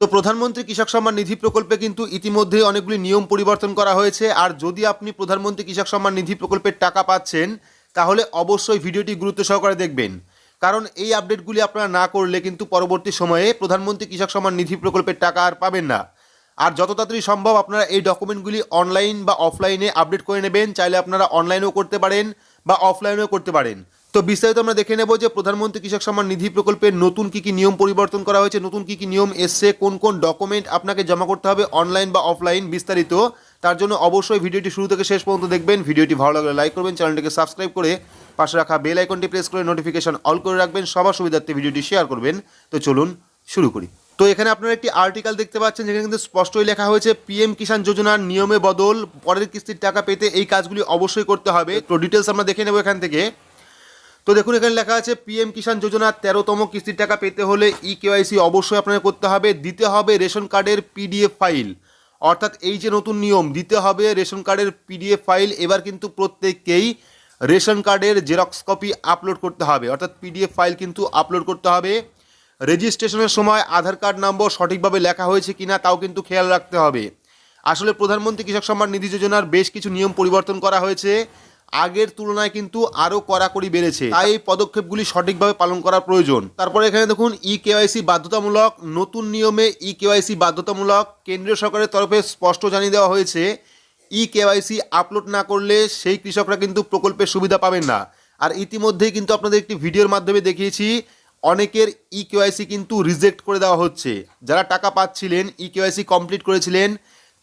তো প্রধানমন্ত্রী কৃষক সম্মান নিধি প্রকল্পে কিন্তু ইতিমধ্যেই অনেকগুলি নিয়ম পরিবর্তন করা হয়েছে। আর যদি আপনি প্রধানমন্ত্রী কৃষক সম্মান নিধি প্রকল্পের টাকা পাচ্ছেন, তাহলে অবশ্যই ভিডিওটি গুরুত্ব সহকারে দেখবেন। কারণ এই আপডেটগুলি আপনারা না করলে কিন্তু পরবর্তী সময়ে প্রধানমন্ত্রী কৃষক সম্মান নিধি প্রকল্পের টাকা আর পাবেন না। আর যত তাড়াতাড়ি সম্ভব আপনারা এই ডকুমেন্টগুলি অনলাইন বা অফলাইনে আপডেট করে নেবেন। চাইলে আপনারা অনলাইনেও করতে পারেন। বা অফলাইনেও করতে পারেন। তো বিস্তারিত আমরা দেখে নেব যে প্রধানমন্ত্রী কৃষক সম্মান নিধি প্রকল্পের নতুন কি কি নিয়ম পরিবর্তন করা হয়েছে, নতুন কি কি নিয়ম এসছে, কোন কোন ডকুমেন্ট আপনাকে জমা করতে হবে অনলাইন বা অফলাইন বিস্তারিত। তার জন্য অবশ্যই ভিডিওটি শুরু থেকে শেষ পর্যন্ত দেখবেন। ভিডিওটি ভালো লাগলে লাইক করবেন, চ্যানেলটিকে সাবস্ক্রাইব করে পাশে রাখা বেল আইকনটি প্রেস করে নোটিফিকেশন অল করে রাখবেন। সবার সুবিধার্থে ভিডিওটি শেয়ার করবেন। তো চলুন শুরু করি। তো এখানে আপনারা একটি আর্টিকেল দেখতে পাচ্ছেন যেখানে কিন্তু স্পষ্টই লেখা হয়েছে পিএম কিষাণ যোজনার নিয়মে বদল, পরের কিস্তির টাকা পেতে এই কাজগুলি অবশ্যই করতে হবে। তো ডিটেলস আমরা দেখে নেব এখান থেকে। তো দেখুন, এখানে লেখা আছে পিএম কিষাণ যোজনার তেরোতম কিস্তির টাকা পেতে হলে ই কেওয়াইসি অবশ্যই আপনাকে করতে হবে। দিতে হবে রেশন কার্ডের পিডিএফ ফাইল অর্থাৎ এই যে নতুন নিয়ম, দিতে হবে রেশন কার্ডের পিডিএফ ফাইল এবার কিন্তু প্রত্যেককেই রেশন কার্ডের জেরক্স কপি আপলোড করতে হবে। অর্থাৎ পিডিএফ ফাইল কিন্তু আপলোড করতে হবে। রেজিস্ট্রেশনের সময় আধার কার্ড নম্বর সঠিকভাবে লেখা হয়েছে কিনা তাও কিন্তু খেয়াল রাখতে হবে। আসলে প্রধানমন্ত্রী কৃষক সম্মান নিধি যোজনার বেশ কিছু নিয়ম পরিবর্তন করা হয়েছে। আগের তুলনায় কিন্তু আরও কড়াকড়ি বেড়েছে। তাই এই পদক্ষেপগুলি সঠিকভাবে পালন করা প্রয়োজন। তারপরে এখানে দেখুন ই কেওয়াইসি বাধ্যতামূলক, নতুন নিয়মে ই কেওয়াইসি বাধ্যতামূলক কেন্দ্রীয় সরকারের তরফে স্পষ্ট জানিয়ে দেওয়া হয়েছে ই কেওয়াইসি আপলোড না করলে সেই কৃষকরা কিন্তু প্রকল্পের সুবিধা পাবেন না। আর ইতিমধ্যেই কিন্তু আপনাদের একটি ভিডিওর মাধ্যমে দেখিয়েছি অনেকের ই কেওয়াইসি কিন্তু রিজেক্ট করে দেওয়া হচ্ছে। যারা টাকা পাচ্ছিলেন ই কেওয়াইসি কমপ্লিট করেছিলেন,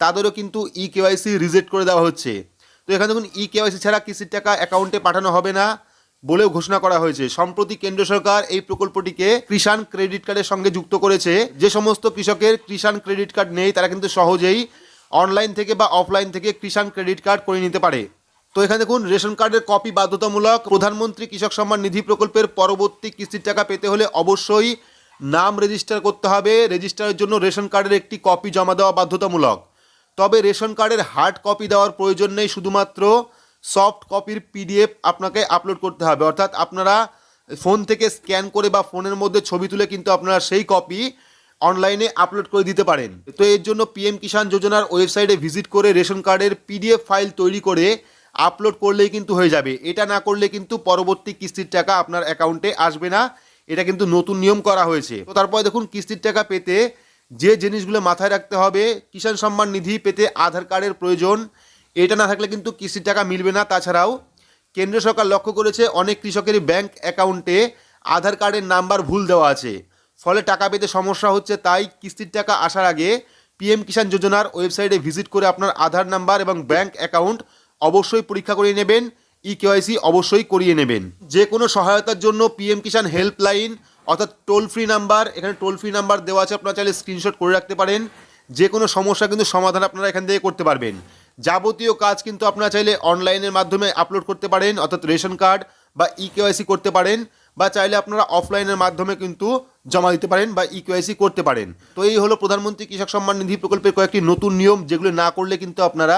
তাদেরও কিন্তু ই কেওয়াইসি রিজেক্ট করে দেওয়া হচ্ছে। তো এখানে দেখুন ই কেওয়াইসি ছাড়া কিস্তির টাকা অ্যাকাউন্টে পাঠানো হবে না বলেও ঘোষণা করা হয়েছে। সম্প্রতি কেন্দ্র সরকার এই প্রকল্পটিকে কৃষাণ ক্রেডিট কার্ডের সঙ্গে যুক্ত করেছে। যে সমস্ত কৃষকের কৃষাণ ক্রেডিট কার্ড নেই, তারা কিন্তু সহজেই অনলাইন থেকে বা অফলাইন থেকে কৃষাণ ক্রেডিট কার্ড করে নিতে পারে। তো এখানে দেখুন, রেশন কার্ডের কপি বাধ্যতামূলক। প্রধানমন্ত্রী কৃষক সম্মান নিধি প্রকল্পের পরবর্তী কিস্তির টাকা পেতে হলে অবশ্যই নাম রেজিস্টার করতে হবে। রেজিস্টারের জন্য রেশন কার্ডের একটি কপি জমা দেওয়া বাধ্যতামূলক। তবে রেশন কার্ডের হার্ড কপি দেওয়ার প্রয়োজন নেই, শুধুমাত্র সফট কপির পিডিএফ আপনাকে আপলোড করতে হবে। অর্থাৎ আপনারা ফোন থেকে স্ক্যান করে বা ফোনের মধ্যে ছবি তুলে কিন্তু আপনারা সেই কপি অনলাইনে আপলোড করে দিতে পারেন। তো এর জন্য পিএম কিষাণ যোজনার ওয়েবসাইটে ভিজিট করে রেশন কার্ডের পিডিএফ ফাইল তৈরি করে আপলোড করলেই কিন্তু হয়ে যাবে। এটা না করলে কিন্তু পরবর্তী কিস্তির টাকা আপনার অ্যাকাউন্টে আসবে না। এটা কিন্তু নতুন নিয়ম করা হয়েছে। তো তারপরে দেখুন, কিস্তির টাকা পেতে যে জিনিসগুলো মাথায় রাখতে হবে, কিষাণ সম্মান নিধি পেতে আধার কার্ডের প্রয়োজন, এটা না থাকলে কিন্তু কিস্তির টাকা মিলবে না। তাছাড়াও, কেন্দ্র সরকার লক্ষ্য করেছে, অনেক কৃষকেরই ব্যাংক অ্যাকাউন্টে আধার কার্ডের নাম্বার ভুল দেওয়া আছে। ফলে টাকা পেতে সমস্যা হচ্ছে, তাই কিস্তির টাকা আসার আগে পিএম কিষাণ যোজনার ওয়েবসাইটে ভিজিট করে আপনার আধার নাম্বার এবং ব্যাংক অ্যাকাউন্ট অবশ্যই পরীক্ষা করিয়ে নেবেন ই কেওয়াইসি অবশ্যই করিয়ে নেবেন। যে কোনো সহায়তার জন্য পিএম কিষাণ হেল্পলাইন অর্থাৎ টোল ফ্রি নাম্বার এখানে টোল ফ্রি নাম্বার দেওয়া আছে, আপনারা চাইলে স্ক্রিনশট করে রাখতে পারেন। যে কোনো সমস্যা কিন্তু সমাধান আপনারা এখান থেকে করতে পারবেন। যাবতীয় কাজ কিন্তু আপনারা চাইলে অনলাইনের মাধ্যমে আপলোড করতে পারেন, অর্থাৎ রেশন কার্ড বা ই কেওয়াইসি করতে পারেন, বা চাইলে আপনারা অফলাইনের মাধ্যমে কিন্তু জমা দিতে পারেন বা ই কেওয়াইসি করতে পারেন। তো এই হলো প্রধানমন্ত্রী কৃষক সম্মান নিধি প্রকল্পের কয়েকটি নতুন নিয়ম, যেগুলো না করলে কিন্তু আপনারা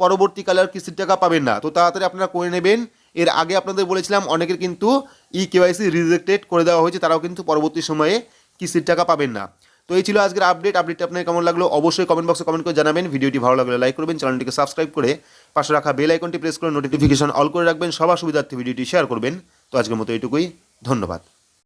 পরবর্তীকালে আর কিস্তির টাকা পাবেন না। তো তাড়াতাড়ি আপনারা করে নেবেন। এর আগে আপনাদের বলেছিলাম, অনেকের কিন্তু ই কেওয়াইসি রিজেক্টেড করে দেওয়া হয়েছে, তারাও কিন্তু পরবর্তী সময়ে কিস্তির টাকা পাবেন না। তো এই ছিল আজকের আপডেট। আপডেটটা আপনার কেমন লাগল অবশ্যই কমেন্ট বক্সে কমেন্ট করে জানাবেন। ভিডিওটি ভালো লাগলে লাইক করবেন, চ্যানেলটিকে সাবস্ক্রাইব করে পাশে রাখা বেল আইকনটি প্রেস করে নোটিফিকেশন অল করে রাখবেন। সবার সুবিধার্থে ভিডিওটি শেয়ার করবেন। তো আজকের মতো এইটুকুই। ধন্যবাদ।